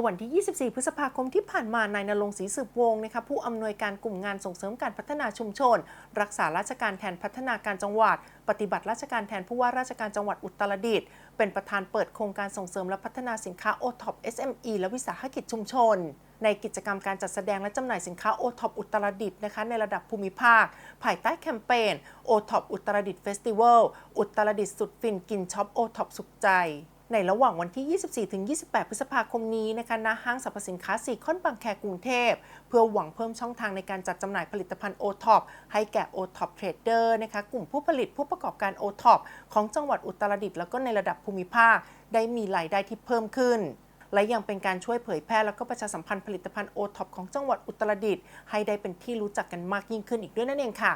อวันที่ 24 พฤษภาคมที่ผ่านมานายนรงศรีสืบวงศ์นะคะผู้อำนวยการกลุ่มงานส่งเสริมการพัฒนาชุมชน รักษาราชการแทนพัฒนาการจังหวัด ปฏิบัติราชการแทนผู้ว่าราชการจังหวัดอุตรดิตถ์เป็นประธานเปิดโครงการส่งเสริมและพัฒนาสินค้า o t o p SME และวิสาหกิจชุมชนในกิจกรรมการจัดแสดงและจำหน่ายสินค้า o t o p อุตรดิตถ์นะคะในระดับภูมิภาค ภายใต้แคมเปญ o t o p อุตรดิตถ์เฟสติวัลอุตรดิตถ์สุดฟินกินช็อป o t o p สุขใจ ในระหว่างวันที่ 24-28 พฤษภาคมนี้นะคะณห้างสรรพสินค้าสีคอนบางแคกรุงเทพ เพื่อหวังเพิ่มช่องทางในการจัดจำหน่ายผลิตภัณฑ์โอท็อปให้แก่โอท็อปเทรดเดอร์นะคะกลุ่มผู้ผลิตผู้ประกอบการโอท็อปของจังหวัดอุตรดิตถ์แล้วก็ในระดับภูมิภาค ได้มีรายได้ที่เพิ่มขึ้น และยังเป็นการช่วยเผยแพร่แล้วก็ประชาสัมพันธ์ผลิตภัณฑ์โอท็อปของจังหวัดอุตรดิตถ์ให้ได้เป็นที่รู้จักกันมากยิ่งขึ้นอีกด้วยนั่นเองค่ะ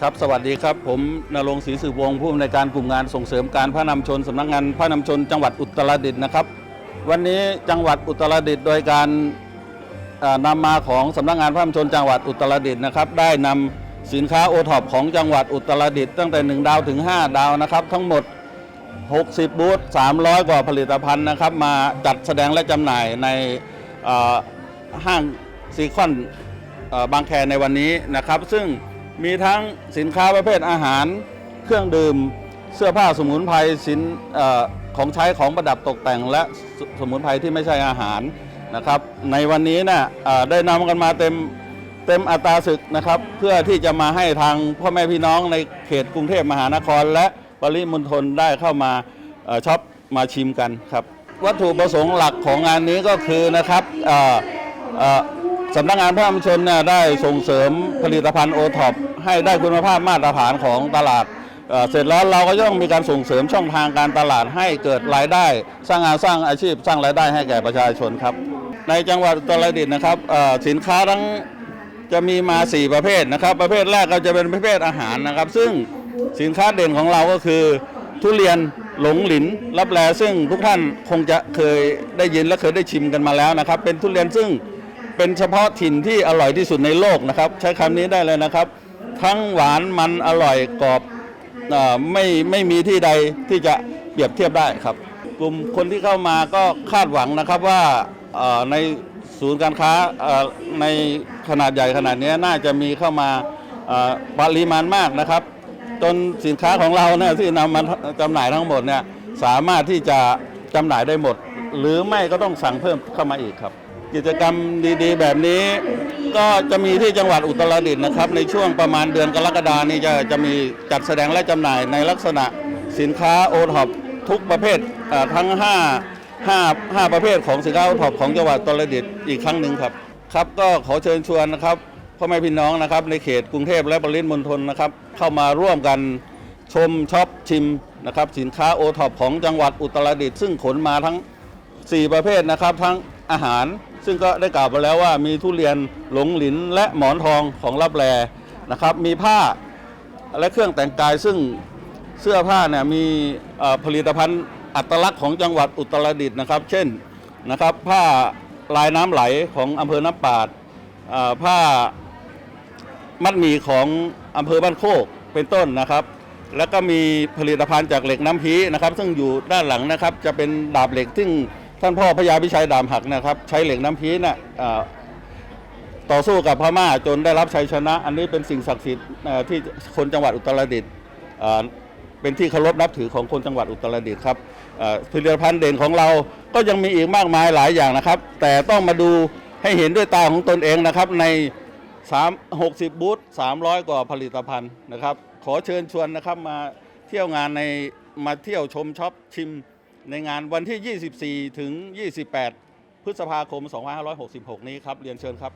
ครับ สวัสดีครับ ผมนรงศรีสืบวงศ์ผู้อำนวยการกลุ่มงานส่งเสริมการพระนำชนสำนักงานพระนำชน จังหวัดอุตรดิตถ์นะครับ วันนี้จังหวัดอุตรดิตถ์โดยการเอ่อนำมาของสำนักงานพระนำชนจังหวัดอุตรดิตถ์นะครับ ได้นำสินค้าโอท็อปของจังหวัดอุตรดิตถ์ตั้งแต่ 1 ดาวถึง 5 ดาวนะครับ ทั้งหมด 60 บูธ 300 กว่าผลิตภัณฑ์นะครับ มาจัดแสดงและจำหน่ายในห้างซีคอนบางแคในวันนี้นะครับ ซึ่งมีทั้งสินค้าประเภทอาหาร เครื่องดื่ม เสื้อผ้าสมุนไพรสินอของใช้ของประดับตกแต่ง และสสมุนไพรที่ไม่ใช่อาหารนะครับ ในวันนี้นะเอ่อได้นำกันมาเต็มเต็มอัตราศึกนะครับ เพื่อที่จะมาให้ทางพ่อแม่พี่น้องในเขตกรุงเทพมหานครและ ปริมณฑลได้เข้ามาช็อปมาชิมกันครับวัตถุประสงค์หลักของงานนี้ก็คือนะครับสำนักงานพระนำชนเนี่ยได้ส่งเสริมผลิตภัณฑ์โอท็อปให้ได้คุณภาพมาตรฐานของตลาดเเสร็จแล้วเราก็ต้องมีการส่งเสริมช่องทางการตลาดให้เกิดรายได้ สร้างงานสร้างอาชีพ สร้างรายได้ให้แก่ประชาชนครับ ในจังหวัดตรดิตนะครับสินค้าทั้งจะมีมา 4 ประเภทนะครับ ประเภทแรกก็จะเป็นประเภทอาหารนะครับ ซึ่ง สินค้าเด่นของเราก็คือ ทุเรียนหลงหลินรับแลซึ่งทุกท่านคงจะเคยได้ยินและเคยได้ชิมกันมาแล้วนะครับ เป็นทุเรียนซึ่งเป็นเฉพาะถิ่นที่อร่อยที่สุดในโลกนะครับ ใช้คำนี้ได้เลยนะครับ ทั้งหวานมันอร่อยกรอบอไม่ไม่มีที่ใดที่จะเปรียบเทียบได้ครับ กลุ่มคนที่เข้ามาก็คาดหวังนะครับว่าในศูนย์การค้าในขนาดใหญ่ขนาดนี้น่าจะมีเข้ามาปริมาณมากนะครับ จนสินค้าของเราเนี่ยที่นำมาจำหน่ายทั้งหมดเนี่ยสามารถที่จะจำหน่ายได้หมด หรือไม่ก็ต้องสั่งเพิ่มเข้ามาอีกครับ กิจกรรมดีๆ แบบนี้ ก็จะมีที่จังหวัดอุตรดิตถ์นะครับ ในช่วงประมาณเดือนกรกฎานี้จะจะมีจัดแสดงและจำหน่ายในลักษณะสินค้าโอท็อปทุกประเภททั้ง 5 5 5 ประเภทของสินค้าโอท็อปของจังหวัดอุตรดิตถ์อีกครั้งหนึ่งครับครับก็ขอเชิญชวนนะครับ พ่อแม่พี่น้องนะครับในเขตกรุงเทพและปริมณฑลนะครับเข้ามาร่วมกันชมช็อปชิมนะครับสินค้าโอท็อปของจังหวัดอุตรดิตถ์ซึ่งขนมาทั้ง 4 ประเภทนะครับ ทั้งอาหาร ซึ่งก็ได้กล่าวไปแล้วว่ามีทุเรียนหลงหลินและหมอนทองของรับแลนะครับมีผ้าและเครื่องแต่งกายซึ่งเสื้อผ้าเนี่ยมีผลิตภัณฑ์อัตลักษณ์ของจังหวัดอุตรดิตถ์นะครับ เช่นนะครับผ้าลายน้ำไหลของอำเภอน้ำปาดผ้า มัดหมี่ของอำเภอบ้านโคกเป็นต้นนะครับ แล้วก็มีผลิตภัณฑ์จากเหล็กน้ำพีนะครับ ซึ่งอยู่ด้านหลังนะครับ จะเป็นดาบเหล็กซึ่งท่านพ่อพญาพิชัยดามหักนะครับ ใช้เหล็กน้ำพีน่ะเอ่อต่อสู้กับพม่าจนได้รับชัยชนะ อันนี้เป็นสิ่งศักดิ์สิทธิ์ที่คนจังหวัดอุตรดิตถ์เป็นที่เคารพนับถือของคนจังหวัดอุตรดิตถ์ครับผลิตภัณฑ์เด่นของเราก็ยังมีอีกมากมายหลายอย่างนะครับ แต่ต้องมาดูให้เห็นด้วยตาของตนเองนะครับใน 3 60 บูธ300 กว่าผลิตภัณฑ์นะครับ ขอเชิญชวนนะครับมาเที่ยวงานในมาเที่ยวชมช็อปชิมในงานวันที่ 24 ถึง 28 พฤษภาคม 2566 นี้ครับ เรียนเชิญครับ